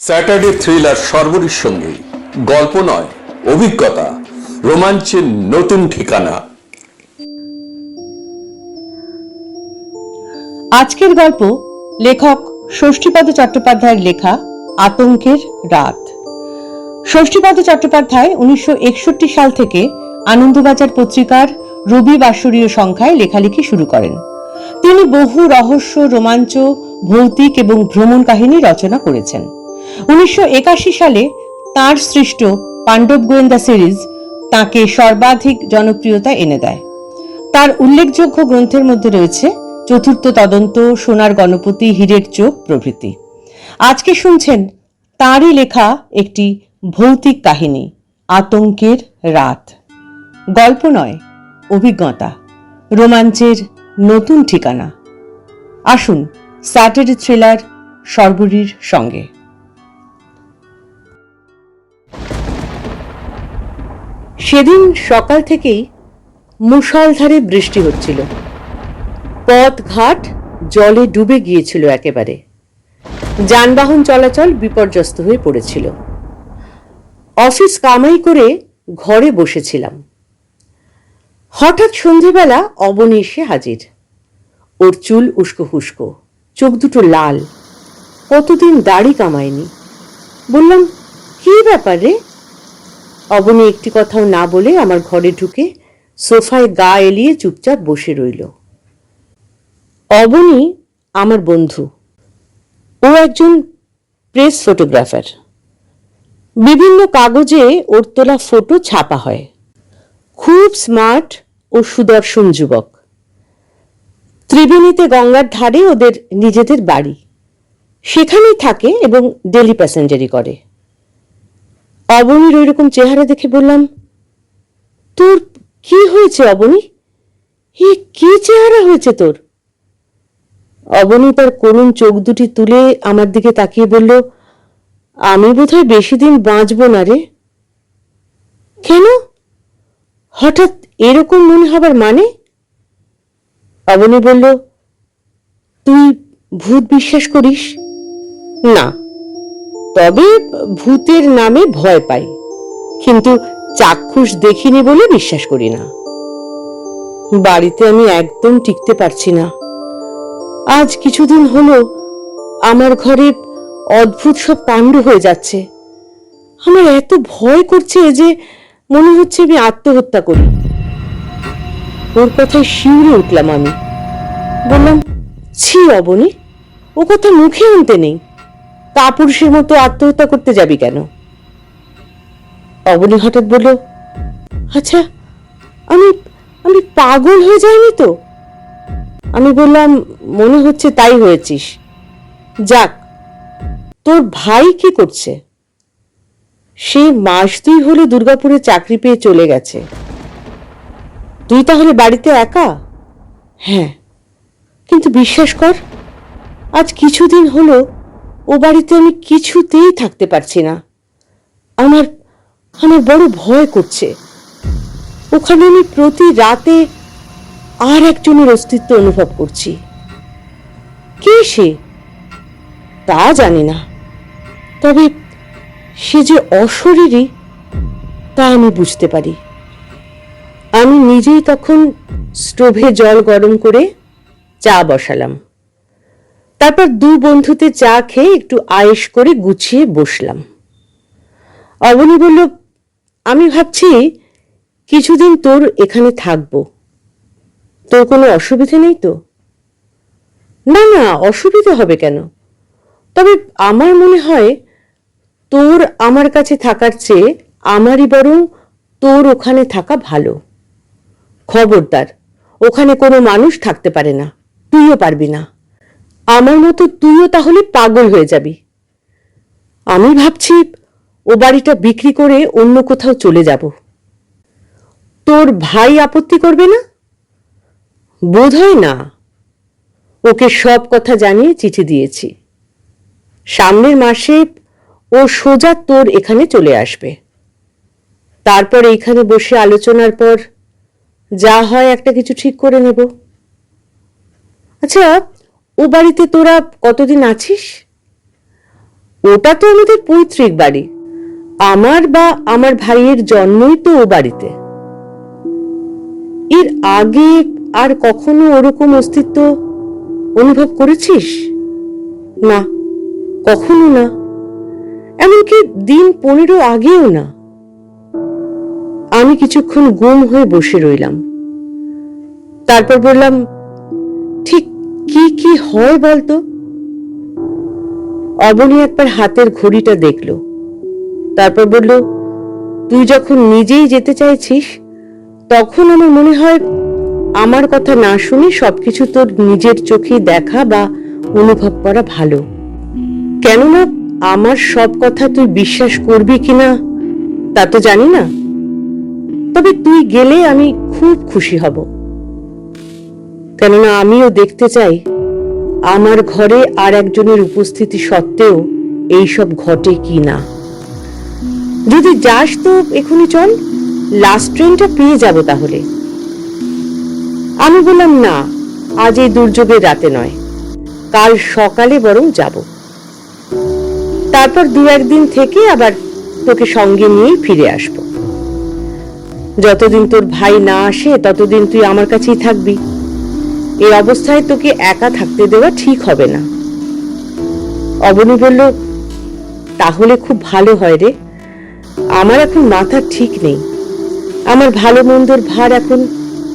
Saturday thriller সর্বরীর সঙ্গে, গল্প নয়, অভিজ্ঞতা, রোমাঞ্চের নতুন ঠিকানা। আজকের গল্প, লেখক ষষ্ঠীপদ চট্টোপাধ্যায়ের লেখা, আতঙ্কের রাত। ষষ্ঠীপদ চট্টোপাধ্যায় উনিশশো একষট্টি সাল থেকে আনন্দবাজার পত্রিকার রবি বাসরীয় সংখ্যায় লেখালেখি শুরু করেন। তিনি বহু রহস্য, রোমাঞ্চ, ভৌতিক এবং ভ্রমণ কাহিনী রচনা করেছেন। উনিশশো একাশি সালে তার সৃষ্ট পাণ্ডব গোয়েন্দা সিরিজ তাকে সর্বাধিক জনপ্রিয়তা এনে দেয়। তার উল্লেখযোগ্য গ্রন্থের মধ্যে রয়েছে চতুর্থ তদন্ত, সোনার গণপতি, হীরের চোখ, প্রভৃতি। আজকে শুনছেন তারই লেখা একটি ভৌতিক কাহিনী, আতঙ্কের রাত। গল্প নয়, অভিজ্ঞতা, রোমাঞ্চের নতুন ঠিকানা। আসুন স্যাটারডে থ্রিলার সর্বরীর সঙ্গে। সেদিন সকাল থেকেই মুষলধারে বৃষ্টি হচ্ছিল। পথ ঘাট জলে ডুবে গিয়েছিল একেবারে। যানবাহন চলাচল বিপর্যস্ত হয়ে পড়েছিল। অফিস কামাই করে ঘরে বসেছিলাম। হঠাৎ সন্ধেবেলা অবনী এসে হাজির। ওর চুল উস্কো হুস্কো, চোখ দুটো লাল। কতদিন দাড়ি কামায়নি। বললাম, কি ব্যাপার রে? অবনী একটি কথাও না বলে আমার ঘরে ঢুকে সোফায় গা এলিয়ে চুপচাপ বসে রইল। অবনী আমার বন্ধু। ও একজন প্রেস ফটোগ্রাফার। বিভিন্ন কাগজে ওর তোলা ফটো ছাপা হয়। খুব স্মার্ট ও সুদর্শন যুবক। ত্রিবেণীতে গঙ্গার ধারে ওদের নিজেদের বাড়ি। সেখানেই থাকে এবং ডেলি প্যাসেঞ্জারি করে। অবনীর ওই রকম চেহারা দেখে বললাম, তোর কি হয়েছে অবনী? এ কি চেহারা হয়েছে তোর? অবনী তার করুণ চোখ দুটি তুলে আমার দিকে তাকিয়ে বলল, আমি বোধহয় বেশি দিন বাঁচব না রে। কেন? হঠাৎ এরকম মনে হবার মানে? অবনী বলল, তুই ভূত বিশ্বাস করিস? না। তবে ভূতের নামে ভয় পাই। কিন্তু চাক্ষুষ দেখিনি বলে বিশ্বাস করি না। বাড়িতে আমি একদম টিকতে পারছি না। আজ কিছুদিন হলো আমার ঘরে অদ্ভুত সব কাণ্ড হয়ে যাচ্ছে। আমার এত ভয় করছে যে মনে হচ্ছে আমি আত্মহত্যা করি। ওর কথায় শিউরে উঠলাম আমি। বললাম, ছি অবনী, ও কথা মুখে আনতে নেই। কাপুরুষের মতো আত্মহত্যা করতে যাবি কেন? অবনী হঠাৎ বলল আচ্ছা আমি আমি পাগল হয়ে যাইনি তো? আমি বললাম, মনে হচ্ছে তাই হয়েছিস। যাক, তোর ভাই কি করছে? সে মাস দুই হলে দুর্গাপুরে চাকরি পেয়ে চলে গেছে। তুই তাহলে বাড়িতে একা? হ্যাঁ কিন্তু বিশ্বাস কর, আজ কিছুদিন হলো ও বাড়িতে আমি কিছুতেই থাকতে পারছি না। আমার আমার বড় ভয় করছে। ওখানে আমি প্রতি রাতে আর একজনের অস্তিত্ব অনুভব করছি। কে সে? তা জানি না। তবে সে যে অশরীরী, তা আমি বুঝতে পারি। আমি নিজেই তখন স্টোভে জল গরম করে চা বসালাম। তারপর দু বন্ধুতে চা খেয়ে একটু আয়েশ করে গুছিয়ে বসলাম। অবনী বলল, আমি ভাবছি কিছুদিন তোর এখানে থাকব। তোর কোনো অসুবিধে নেই তো? না না, অসুবিধে হবে কেন? তবে আমার মনে হয় তোর আমার কাছে থাকার চেয়ে আমারই বরং তোর ওখানে থাকা ভালো। খবরদার, ওখানে কোনো মানুষ থাকতে পারে না, তুইও পারবি না। আমার মতো তুইও তাহলে পাগল হয়ে যাবি। আমি ভাবছি ও বাড়িটা বিক্রি করে অন্য কোথাও চলে যাব। তোর ভাই আপত্তি করবে না? বোধ হয় না। ওকে সব কথা জানিয়ে চিঠি দিয়েছি। সামনের মাসে ও সোজা তোর এখানে চলে আসবে। তারপর এইখানে বসে আলোচনার পর যা হয় একটা কিছু ঠিক করে নেব। আচ্ছা ও বাড়িতে তোরা কতদিন আছিস? ওটা তো আমাদের পৈতৃক বাড়ি। আমার বা আমার ভাইয়ের জন্মই তো ও বাড়িতে। এর আগে আর কখনো ওরকম অস্তিত্ব অনুভব করেছিস? না, কখনো না। এমনকি দিন পনেরো আগেও না। আমি কিছুক্ষণ গুম হয়ে বসে রইলাম। তারপর বললাম কি কি হয় বলতো? অবনী একবার হাতের ঘড়িটা দেখল। তারপর বলল, তুই যখন নিজেই যেতে চাইছিস, তখন আমার মনে হয় আমার কথা না শুনে সবকিছু তোর নিজের চোখে দেখা বা অনুভব করা ভালো। কেননা আমার সব কথা তুই বিশ্বাস করবি কিনা, তা তো জানি না। তবে তুই গেলে আমি খুব খুশি হব। কেননা আমিও দেখতে চাই, আমার ঘরে আর একজনের উপস্থিতি সত্ত্বেও এইসব ঘটে কি না। যদি যাস তো এখনই চল লাস্ট ট্রেনটা পেয়ে যাব তাহলে। আমি বললাম, না, আজ এই দুর্যোগের রাতে নয়, কাল সকালে বরং যাব। তারপর দু একদিন থেকে আবার তোকে সঙ্গে নিয়েই ফিরে আসব। যতদিন তোর ভাই না আসে, ততদিন তুই আমার কাছেই থাকবি। এই অবস্থায় তোকে একা থাকতে দেওয়া ঠিক হবে না। অবনী বলল, তাহলে খুব ভালো হয় রে। আমার এখন মাথা ঠিক নেই। আমার ভালো মন্দর ভার এখন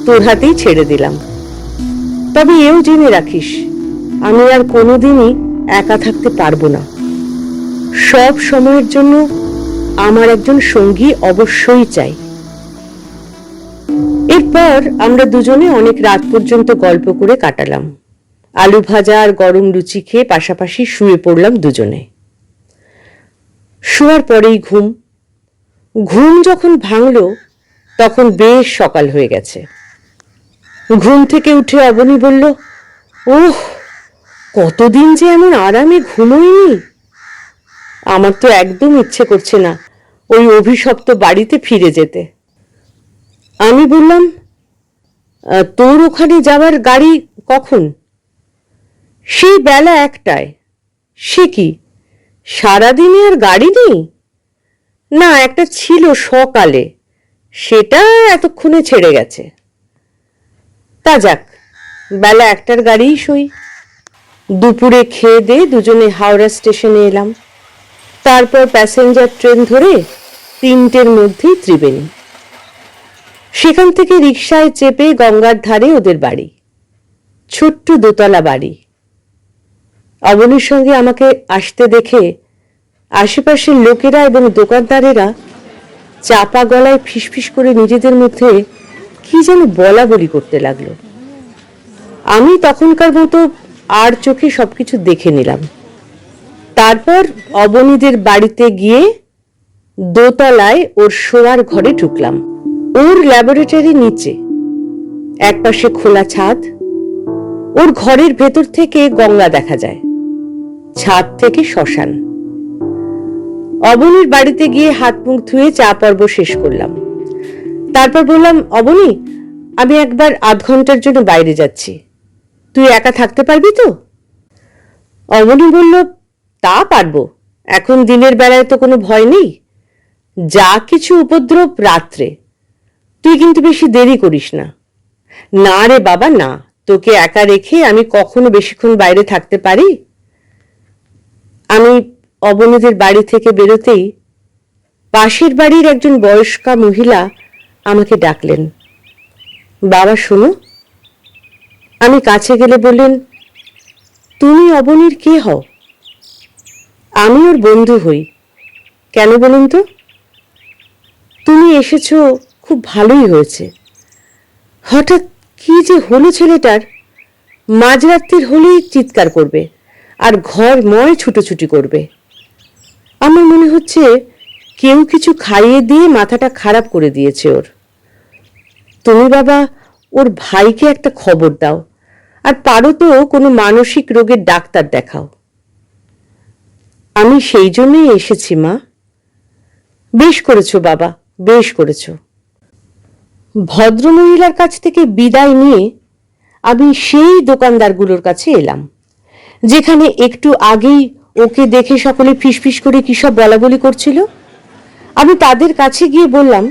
তোর হাতেই ছেড়ে দিলাম। তবে এও জেনে রাখিস, আমি আর কোনোদিনই একা থাকতে পারব না। সব সময়ের জন্য আমার একজন সঙ্গী অবশ্যই চাই। এরপর আমরা দুজনে অনেক রাত পর্যন্ত গল্প করে কাটালাম। আলু ভাজা আর গরম লুচি খেয়ে পাশাপাশি শুয়ে পড়লাম দুজনে। শোয়ার পরেই ঘুম। ঘুম যখন ভাঙল তখন বেশ সকাল হয়ে গেছে। ঘুম থেকে উঠে অবনী বলল ওহ কতদিন যে এমন আরামে ঘুমোইনি? আমার তো একদম ইচ্ছে করছে না ওই অভিশপ্ত বাড়িতে ফিরে যেতে। আমি বললাম "আহ, তোর ওখানে যাওয়ার গাড়ি কখন? সেই বেলা একটায়। সে কি, সারাদিনে আর গাড়ি নেই? না, একটা ছিল সকালে। সেটা এতক্ষণে ছেড়ে গেছে। তা যাক, বেলা একটার গাড়িই সই। দুপুরে খেয়ে দিয়ে দুজনে হাওড়া স্টেশনে এলাম। তারপর প্যাসেঞ্জার ট্রেন ধরে তিনটের মধ্যেই ত্রিবেণী। সেখান থেকে রিকশায় চেপে গঙ্গার ধারে ওদের বাড়ি। ছোট্ট দোতলা বাড়ি। অবনীর সঙ্গে আমাকে আসতে দেখে আশেপাশের লোকেরা এবং দোকানদারেরা চাপা গলায় ফিসফিস করে নিজেদের মধ্যে কি যেন বলা বলি করতে লাগল। আমি তখনকার মতো আর চোখে সবকিছু দেখে নিলাম। তারপর অবনীদের বাড়িতে গিয়ে দোতলায় ওর শোয়ার ঘরে ঢুকলাম। ওর ল্যাবরেটরি নিচে। একপাশে খোলা ছাদ, ওর ঘরের ভেতর থেকে গঙ্গা দেখা যায়, ছাদ থেকে শ্মশান। অবনীর বাড়িতে গিয়ে হাত মুখ ধুয়ে চা পর্ব শেষ করলাম। তারপর বললাম, অবনী, আমি একবার আধ ঘণ্টার জন্য বাইরে যাচ্ছি। তুই একা থাকতে পারবি তো? অবনী বলল, তা পারব। এখন দিনের বেলায় তো কোনো ভয় নেই। যা কিছু উপদ্রব রাত্রে। তুই কিন্তু বেশি দেরি করিস না। না রে বাবা, না। তোকে একা রেখে আমি কখনো বেশিক্ষণ বাইরে থাকতে পারি? আমি অবনীদের বাড়ি থেকে বেরোতেই পাশের বাড়ির একজন বয়স্কা মহিলা আমাকে ডাকলেন। বাবা, শোনো। আমি কাছে গেলে বললেন, তুমি অবনীর কে হও? আমি ওর বন্ধু হই। কেন বলুন তো? তুমি এসেছ খুব ভালোই হয়েছে। হঠাৎ কি যে হলো ছেলেটার? মাঝরাত্রির হলেই চিৎকার করবে আর ঘর ময় ছুটোছুটি করবে। আমার মনে হচ্ছে কেউ কিছু খাইয়ে দিয়ে মাথাটা খারাপ করে দিয়েছে ওর। তুমি বাবা, ওর ভাইকে একটা খবর দাও আর পারো তো কোনো মানসিক রোগের ডাক্তার দেখাও। আমি সেই জন্যই এসেছি মা। বেশ করেছ বাবা, বেশ করেছ। ভদ্রমহিলার কাছ থেকে বিদায় নিয়ে আমি সেই দোকানদারগুলোর কাছে এলাম, যেখানে একটু আগেই ওকে দেখে সকলে ফিসফিস করে কী সব বলা বলি করছিল। আমি তাদের কাছে গিয়ে বললাম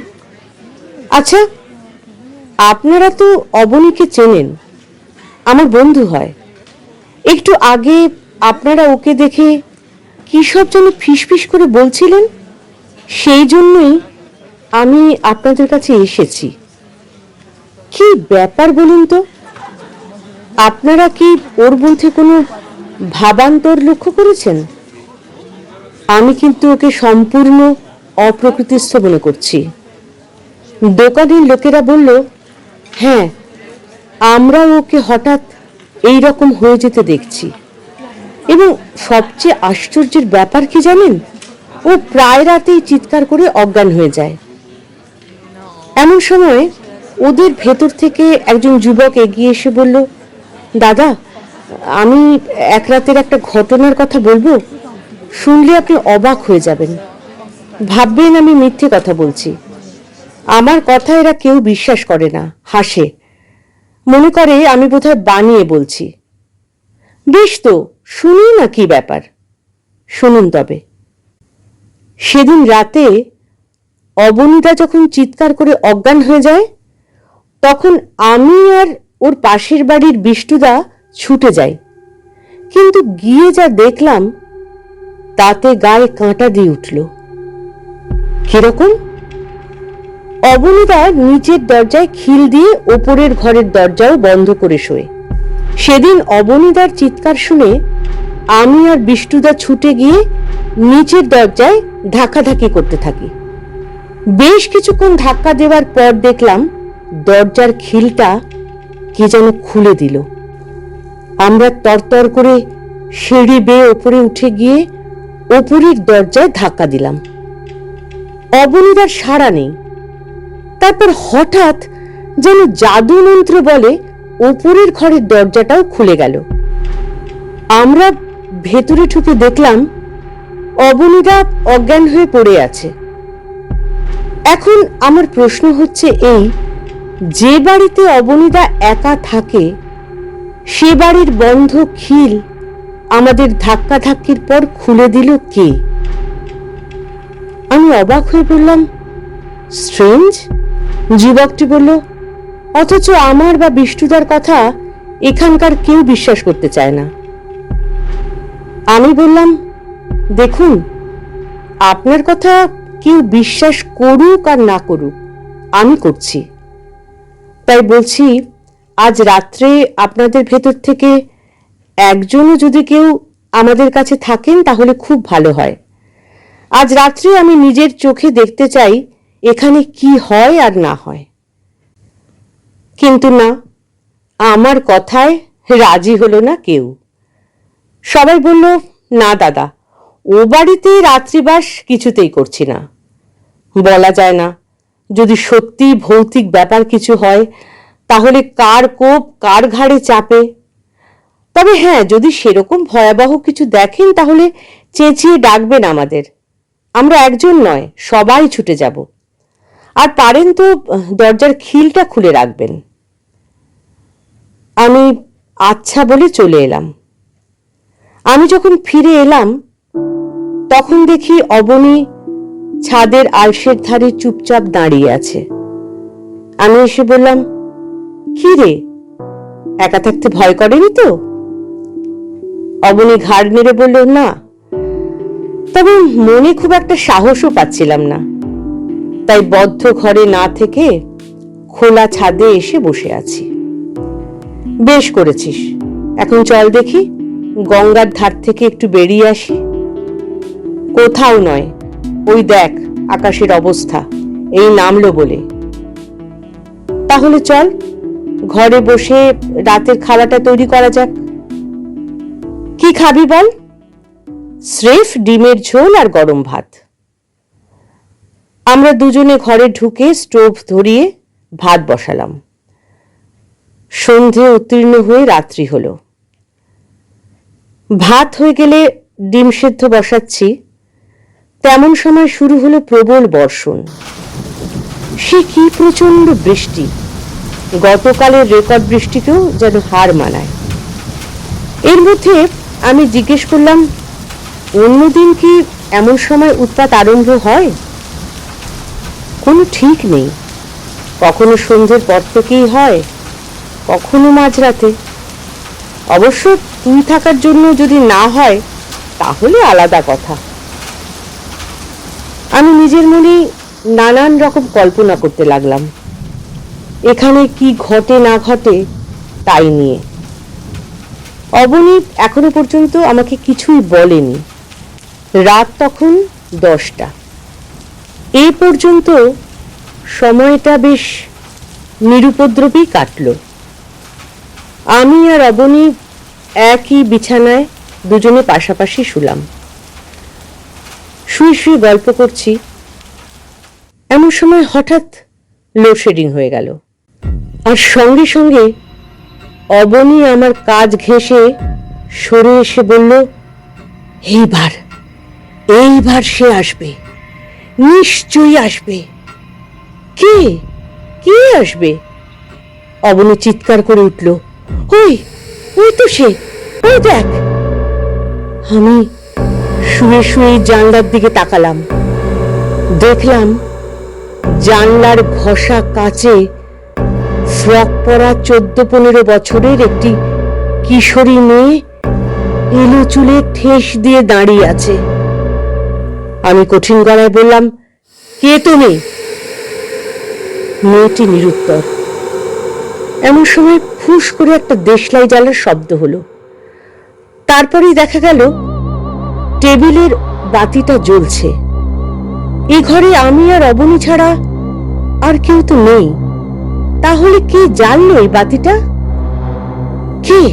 আচ্ছা আপনারা তো অবনীকে চেনেন, আমার বন্ধু হয়। একটু আগে আপনারা ওকে দেখে কী সব যেন ফিসফিস করে বলছিলেন, সেই জন্যই আমি আপনাদের কাছে এসেছি। কি ব্যাপার বলুন তো? আপনারা কি ওর মধ্যে কোনো ভাবান্তর লক্ষ্য করেছেন? আমি কিন্তু ওকে সম্পূর্ণ অপ্রকৃতিস্থ মনে করছি। দোকানের লোকেরা বলল হ্যাঁ আমরা ওকে হঠাৎ এই রকম হয়ে যেতে দেখছি। এবং সবচেয়ে আশ্চর্যের ব্যাপার কি জানেন? ও প্রায় রাতেই চিৎকার করে অজ্ঞান হয়ে যায়। এমন সময় ওদের ভেতর থেকে একজন যুবক এগিয়ে এসে বলল, দাদা, আমি এক রাতের একটা ঘটনার কথা বলব? শুনলে আপনি অবাক হয়ে যাবেন। ভাববেন আমি মিথ্যে কথা বলছি। আমার কথা এরা কেউ বিশ্বাস করে না, হাসে। মনে করে আমি বোধহয় বানিয়ে বলছি। বেশ তো, শুনুন না কি ব্যাপার। শুনুন তবে। সেদিন রাতে অবনীতা যখন চিৎকার করে অজ্ঞান হয়ে যায় তখন আমি আর ওর পাশের বাড়ির বিষ্টুদা ছুটে যাই। কিন্তু গিয়ে যা দেখলাম, তাতে গায়ে কাঁটা দিয়ে উঠল। কীরকম? অবনীতা নিচের দরজায় খিল দিয়ে ওপরের ঘরের দরজাও বন্ধ করে শোয়। সেদিন অবনীদার চিৎকার শুনে আমি আর বিষ্টুদা ছুটে গিয়ে নিচের দরজায় ধাক্কাধাক্কি করতে থাকি। বেশ কিছুক্ষণ ধাক্কা দেওয়ার পর দেখলাম দরজার খিলটা কে যেন খুলে দিল। আমরা তরতর করে সিঁড়ি বেয়ে ওপরে উঠে গিয়ে ওপরের দরজায় ধাক্কা দিলাম। অবনীদার সাড়া নেই। তারপর হঠাৎ যেন জাদু মন্ত্র বলে ওপরের ঘরের দরজাটাও খুলে গেল। আমরা ভেতরে ঢুকে দেখলাম অবনীদা অজ্ঞান হয়ে পড়ে আছে। এখন আমার প্রশ্ন হচ্ছে এই যে বাড়িতে অবনীদা একা থাকে, সে বাড়ির বন্ধ খিল আমাদের ধাক্কা ধাক্কির পর খুলে দিল কে? আমি অবাক হয়ে বললাম, স্ট্রেঞ্জ? যুবকটি বলল, অথচ আমার বা বিষ্ণুদার কথা এখানকার কেউ বিশ্বাস করতে চায় না। আমি বললাম, দেখুন, আপনার কথা কেউ বিশ্বাস করুক আর না করুক, আমি করছি। তাই বলছি, আজ রাত্রে আপনাদের ভেতর থেকে একজনও যদি কেউ আমাদের কাছে থাকেন, তাহলে খুব ভালো হয়। আজ রাত্রে আমি নিজের চোখে দেখতে চাই, এখানে কি হয় আর না হয়। কিন্তু না, আমার কথায় রাজি হলো না কেউ। সবাই বলল, না দাদা, ও বাড়িতে রাত্রিবাস কিছুতেই করছি না। বলা যায় না। যদি সত্যি ভৌতিক ব্যাপার কিছু হয়, তাহলে কার কোপ কার ঘাড়ে চাপে? তবে হ্যাঁ যদি সেরকম ভয়াবহ কিছু দেখেন, তাহলে চেঁচিয়ে ডাকবেন আমাদের। আমরা একজন নয়, সবাই ছুটে যাব। আর পারেন তো, দরজার খিলটা খুলে রাখবেন। আমি আচ্ছা বলে চলে এলাম। আমি যখন ফিরে এলাম, তখন দেখি অবনী ছাদের আলসের ধারে চুপচাপ দাঁড়িয়ে আছে। আমি এসে বললাম, কি রে? একা থাকতে ভয় করেনি তো? অবনী ঘাড় নেড়ে বলল, না। তবে মনে খুব একটা সাহসও পাচ্ছিলাম না। তাই বদ্ধ ঘরে না থেকে খোলা ছাদে এসে বসে আছি। বেশ করেছিস। এখন চল দেখি, গঙ্গার ধার থেকে একটু বেরিয়ে আসি। কোথাও নয় ওই দেখ আকাশের অবস্থা, এই নামলো বলে। তাহলে চল, ঘরে বসে রাতের খাওয়াটা তৈরি করা যাক। কি খাবি বল? স্রেফ ডিমের ঝোল আর গরম ভাত। আমরা দুজনে ঘরে ঢুকে স্টোভ ধরিয়ে ভাত বসালাম। সন্ধে উত্তীর্ণ হয়ে রাত্রি হলো। ভাত হয়ে গেলে ডিম সেদ্ধ বসাচ্ছি। তেমন সময় শুরু হলো প্রবল বর্ষণ। সে কি প্রচণ্ড বৃষ্টি। গতকালের রেকর্ড বৃষ্টিকেও যেন হার মানায়। এর মধ্যে আমি জিজ্ঞেস করলাম, অন্যদিন কি এমন সময় উৎপাত আরম্ভ হয়? কোনো ঠিক নেই। কখনো সন্ধ্যের পর থেকেই হয়, কখনো মাঝরাতে। অবশ্য তুই থাকার জন্য যদি না হয়, তাহলে আলাদা কথা। আমি নিজের মনে নানান রকম কল্পনা করতে লাগলাম। এখানে কি ঘটে না ঘটে তাই নিয়ে। অবনীত এখনও পর্যন্ত আমাকে কিছুই বলেনি। রাত তখন দশটা। এই পর্যন্ত সময়টা বেশ নিরুপদ্রবী কাটল। আমি আর অবনী একই বিছানায় দুজনে পাশাপাশি শুলাম। শুয়ে শুয়ে গল্প করছি। এমন সময় হঠাৎ লোডশেডিং হয়ে গেল। আর সঙ্গে সঙ্গে অবনী আমার কাজ ঘেঁষে সরে এসে বলল, এইবার এইবার সে আসবে। নিশ্চয়ই আসবে। কে? কে আসবে? অবনী চিৎকার করে উঠল ওই ওই তো সে? ওই দেখ? আমি শুয়ে শুয়ে জানলার দিকে তাকালাম। দেখলাম জানলার ঘষা কাচে ফ্রক পরা চোদ্দ পনেরো বছরের একটি কিশোরী মেয়ে এলো চুলে ঠেস দিয়ে দাঁড়িয়ে আছে। আমি কঠিন গলায় বললাম, কে তুমি? মেয়েটি নিরুত্তর। এমন সময় ফুস করে একটা দেশলাই জ্বালার শব্দ হলো। তারপরেই দেখা গেল টেবিলের বাতিটা জ্বলছে। এ ঘরে আমি আর অবনী ছাড়া আর কেউ তো নেই। তাহলে কে জ্বাললো এই বাতিটা? কে?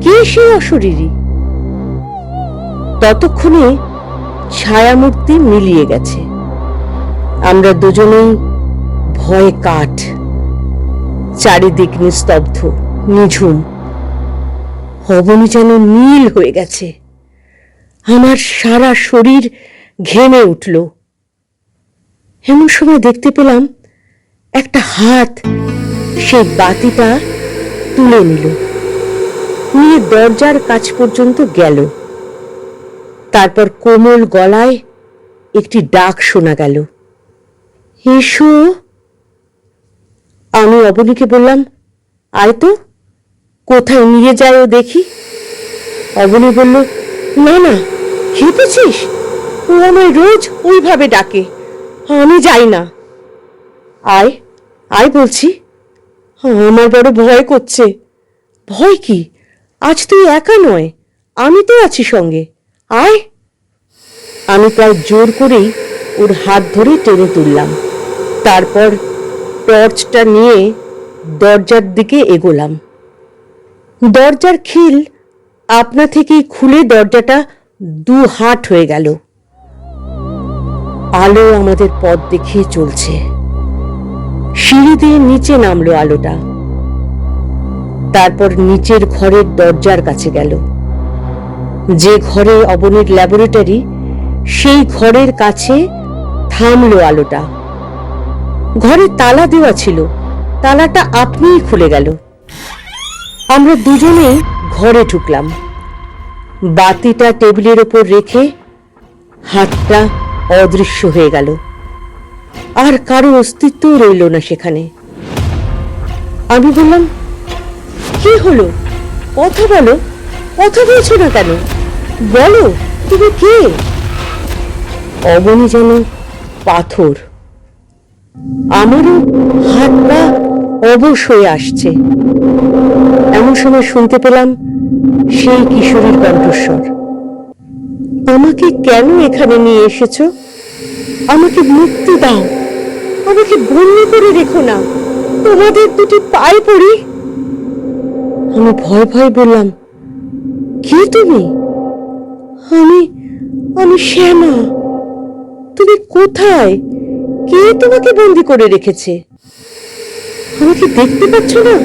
কে সেই অশরীরী? ততক্ষণে ছায়ামূর্তি মিলিয়ে গেছে। আমরা দুজনেই ভয়ে কাঠ, চারিদিক নিস্তব্ধ, নিঝুম। অবনী যেন নীল হয়ে গেছে। আমার সারা শরীর ঘেমে উঠল। এমন সময় দেখতে পেলাম একটা হাত সেই বাতিটা তুলে নিল। নিয়ে দরজার কাছ পর্যন্ত গেল। তারপর কোমল গলায় একটি ডাক শোনা গেল। এসো। আমি অবনীকে বললাম, আয় তো, কোথায় নিয়ে যায় দেখি? অবনী বলল না না খেপেছিস ও আমায় রোজ ওইভাবে ডাকে। আমি যাই না। আয় আয় বলছি। আমার বড় ভয় করছে। ভয় কি? আজ তুই একা নয়, আমি তো আছি সঙ্গে। আয়। আমি প্রায় জোর করেই ওর হাত ধরে টেনে তুললাম। তারপর টর্চটা নিয়ে দরজার দিকে এগোলাম। দরজার খিল আপনা থেকেই খুলে দরজাটা দু হাট হয়ে গেল। আলো আমাদের পথ দেখিয়ে চলছে। সিঁড়ি দিয়ে নিচে নামলো আলোটা। তারপর নিচের ঘরের দরজার কাছে গেল। যে ঘরে অবনীর ল্যাবরেটরি, সেই ঘরের কাছে থামলো আলোটা। ঘরে তালা দেওয়া ছিল। তালাটা আপনিই খুলে গেল। আমরা দুজনেই ঘরে ঢুকলাম। বাতিটা টেবিলের ওপর রেখে হাতটা অদৃশ্য হয়ে গেল। আর কারও অস্তিত্ব রইল না সেখানে। আমি বললাম, কি হলো? কথা বলো। কথা বলছো না কেন? বলো, তুমি কে? অবনী যেন পাথর। আমারও হাত পা অবশ হয়ে আসছে। এমন সময় শুনতে পেলাম সেই কিশোরীর কণ্ঠস্বর। আমাকে কেন এখানে নিয়ে এসেছ? আমাকে মুক্তি দাও। আমাকে বন্দি করে রেখো না। তোমাদের দুটি পায়ে পড়ি। আমি ভয় ভয় বললাম, কে তুমি? আমি আমি শ্যামা। তুমি কোথায়? কে তোমাকে বন্দি করে রেখেছে? আমাকে দেখতে পাচ্ছ না?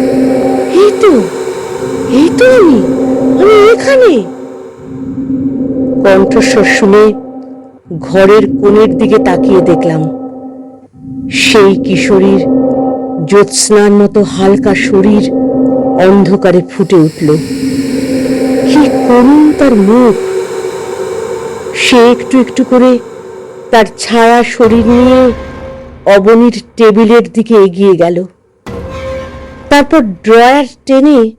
এই তো এই তো আমি আমি এখানে। কণ্ঠস্বর শুনে ঘরের কোণের দিকে তাকিয়ে দেখলাম, সেই কিশোরীর জ্যোৎস্নার মতো হালকা শরীর অন্ধকারে ফুটে উঠল। কি করুণ তার মুখ। সে একটু একটু করে তার ছায়া শরীর নিয়ে অবনীর টেবিলের দিকে এগিয়ে গেল। তারপর ড্রয়ার টেনে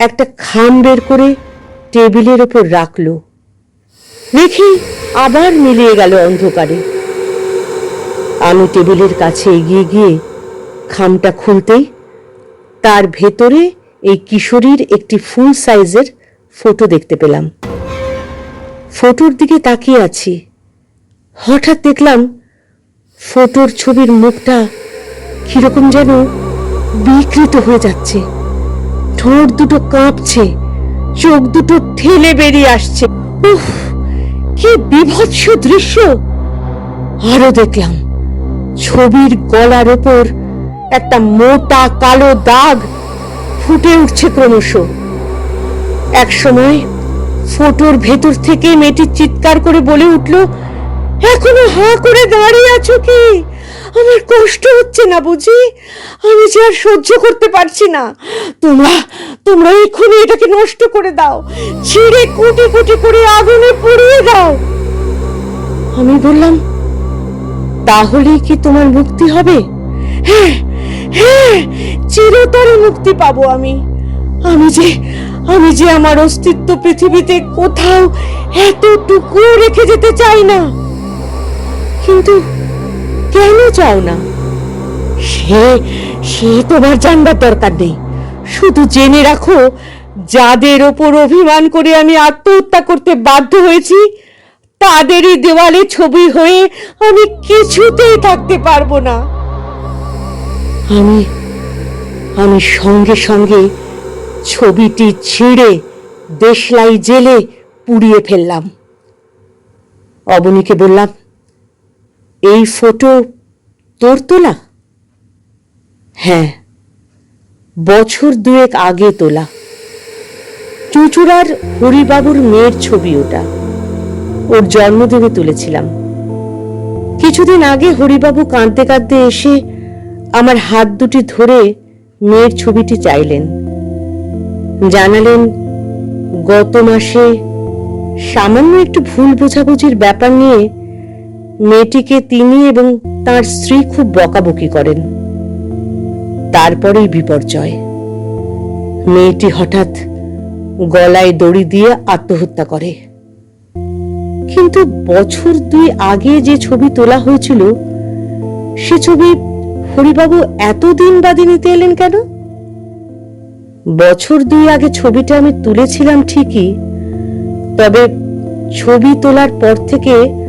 একটা খাম বের করে টেবিলের ওপর রাখল। দেখি আবার মিলিয়ে গেল অন্ধকারে। আমি টেবিলের কাছে এগিয়ে গিয়ে খামটা খুলতেই তার ভেতরে এই কিশোরীর একটি ফুল সাইজের ফটো দেখতে পেলাম। ফটোর দিকে তাকিয়ে আছি। হঠাৎ দেখলাম ফটোর ছবির মুখটা কীরকম যেন বিকৃত হয়ে যাচ্ছে। ঠোঁট দুটো কাঁপছে, চোখ দুটো ঠেলে বেরিয়ে আসছে। উফ, কি বিভৎস দৃশ্য! আরও দেখলাম, ছবির গলার ওপর একটা মোটা কালো দাগ ফুটে উঠছে ক্রমশ। এক সময় ফটোর ভেতর থেকে মেয়েটি চিৎকার করে বলে উঠল, এখনও হা করে দাঁড়িয়ে আছো কি? আমার কষ্ট হচ্ছে না বুঝি? আমি যে আর সহ্য করতে পারছি না। তোমরা তোমরা এক্ষুনি এটাকে নষ্ট করে দাও। ছিঁড়ে কুটি কুটি করে আগুনে পুড়িয়ে দাও। আমি বললাম, তাহলেই কি তোমার মুক্তি হবে? হ্যাঁ হ্যাঁ চিরতরে মুক্তি পাবো আমি। আমি যে আমি যে আমার অস্তিত্ব পৃথিবীতে কোথাও এতটুকু রেখে যেতে চাই না। কিন্তু কেন চাও না? সে সে তোমার জানবার দরকার নেই। শুধু জেনে রাখো, যাদের ওপর অভিমান করে আমি আত্মহত্যা করতে বাধ্য হয়েছি, তাদেরই দেওয়ালে ছবি হয়ে আমি কিছুতেই থাকতে পারব না। আমি আমি সঙ্গে সঙ্গে ছবিটি ছিঁড়ে, দেশলাই জেলে পুড়িয়ে ফেললাম। অবনীকে বললাম এই ফটো তোর তোলা? হ্যাঁ বছর দুয়েক আগে তোলা। চুচুড়ার হরিবাবুর মেয়ের ছবি ওটা। ওর জন্মদিনে তুলেছিলাম। কিছুদিন আগে হরিবাবু কাঁদতে কাঁদতে এসে আমার হাত দুটি ধরে মেয়ের ছবিটি চাইলেন। জানালেন, গত মাসে সামান্য একটু ভুল বোঝাবুঝির ব্যাপার নিয়ে মেয়েটিকে তিনি এবং তার স্ত্রী খুব বকাবকি করেন। তারপরেই বিপর্যয়। মেয়েটি হঠাৎ গলায় দড়ি দিয়ে আত্মহত্যা করে। কিন্তু বছর দুই আগে যে ছবি তোলা হয়েছিল, সে ছবি হরিবাবু এতদিন বাদে নিতে এলেন কেন? বছর দুই আগে ছবিটা আমি তুলেছিলাম ঠিকই, তবে ছবি তোলার পর থেকে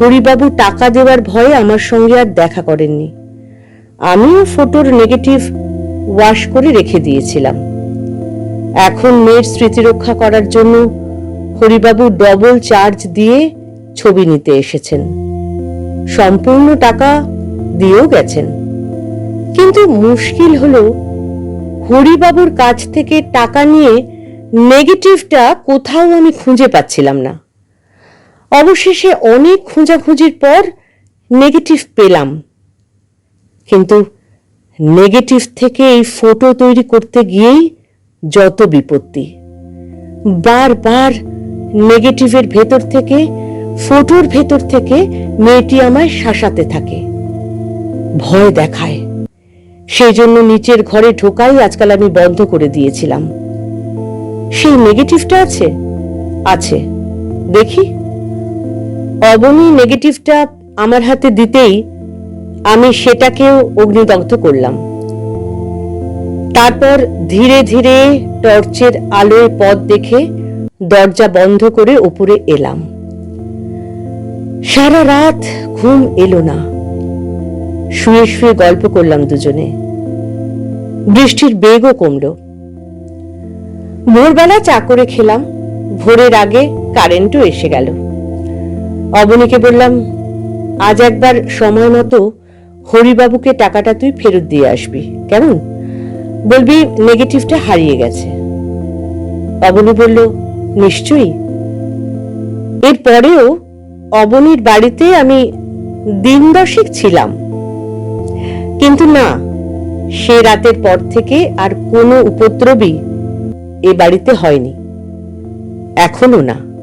হরিবাবু টাকা দেওয়ার ভয়ে আমার সঙ্গে আর দেখা করেননি। আমিও ফটোর নেগেটিভ ওয়াশ করে রেখে দিয়েছিলাম। এখন মেয়ের স্মৃতি রক্ষা করার জন্য হরিবাবু ডবল চার্জ দিয়ে ছবি নিতে এসেছেন। সম্পূর্ণ টাকা দিয়েও গেছেন। কিন্তু মুশকিল হলো, হরিবাবুর কাছ থেকে টাকা নিয়ে নেগেটিভটা কোথাও আমি খুঁজে পাচ্ছিলাম না। অবশেষে অনেক খোঁজাখুঁজির পর নেগেটিভ পেলাম। কিন্তু নেগেটিভ থেকে এই ফটো তৈরি করতে গিয়েই যত বিপত্তি। বারবার নেগেটিভের ভেতর থেকে ফটোর ভেতর থেকে মেয়েটি আমায় শাসাতে থাকে। ভয় দেখায়। সেই জন্য নিচের ঘরে ঢোকাই আজকাল আমি বন্ধ করে দিয়েছিলাম। সেই নেগেটিভটা আছে? আছে। দেখি। অবনী নেগেটিভটা আমার হাতে দিতেই আমি সেটাকেও অগ্নিদগ্ধ করলাম। তারপর ধীরে ধীরে টর্চের আলোয় পথ দেখে দরজা বন্ধ করে উপরে এলাম। সারা রাত ঘুম এলো না। শুয়ে শুয়ে গল্প করলাম দুজনে। বৃষ্টির বেগও কমলো। ভোরবেলা চা করে খেলাম। ভোরের আগে কারেন্টও এসে গেল। অবনীকে বললাম, আজ একবার সময় মতো হরিবাবুকে টাকাটা তুই ফেরত দিয়ে আসবি। কেমন? বলবি নেগেটিভটা হারিয়ে গেছে। অবনী বলল, নিশ্চয়ই। এরপরেও অবনীর বাড়িতে আমি দিন দশেক ছিলাম। কিন্তু না, সে রাতের পর থেকে আর কোনো উপদ্রবই এ বাড়িতে হয়নি। এখনও না।